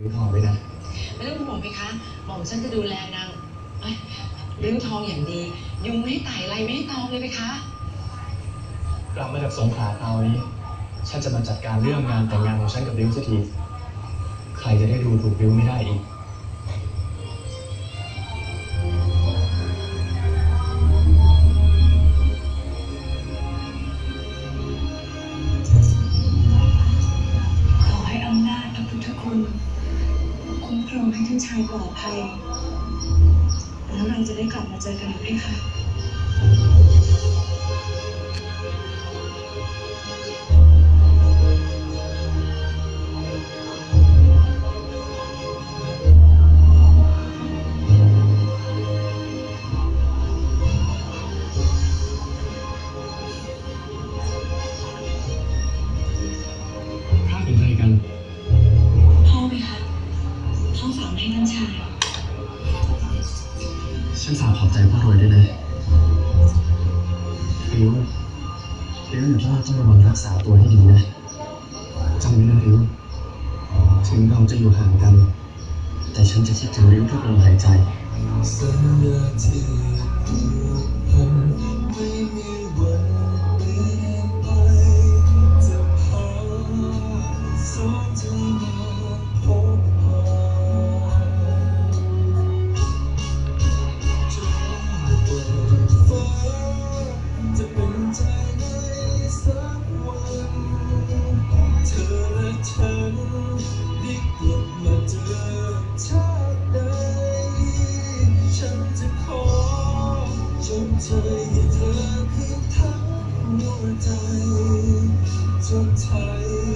ริ้วทองด้วยนะไม่ต้องห่วงไหมคะหม่อมฉันจะดูแลนางเอ้ยริ้วทองอย่างดี ยุงไม่ให้ไต่ไรไม่ให้ตอมเลยไหมคะ กลับมาจากสงขลาคราวนี้ ฉันจะมาจัดการเรื่องงานแต่งงานของฉันกับริ้วสักที ใครจะได้ดูถูกริ้วไม่ได้อีก คุ้มครองให้ท่านชายปลอดภัย แล้วเราจะได้กลับมาเจอกันอีกไหมคะ ฉันฝากขอบใจพ่อรวยด้วยนะริ้วริ้วอยู่บ้านต้องระวังรักษาตัวให้ดีนะจำไว้นะริ้วถึงเราจะอยู่ห่างกัน แต่ฉันจะคิดถึงริ้วทุกลมหายใจสัญญาที่ผูกพันไม่มีวันเปลี่ยนไปจะพาสองเธอ จงใจให้เธอคืนทั้งหัวใจจนไทย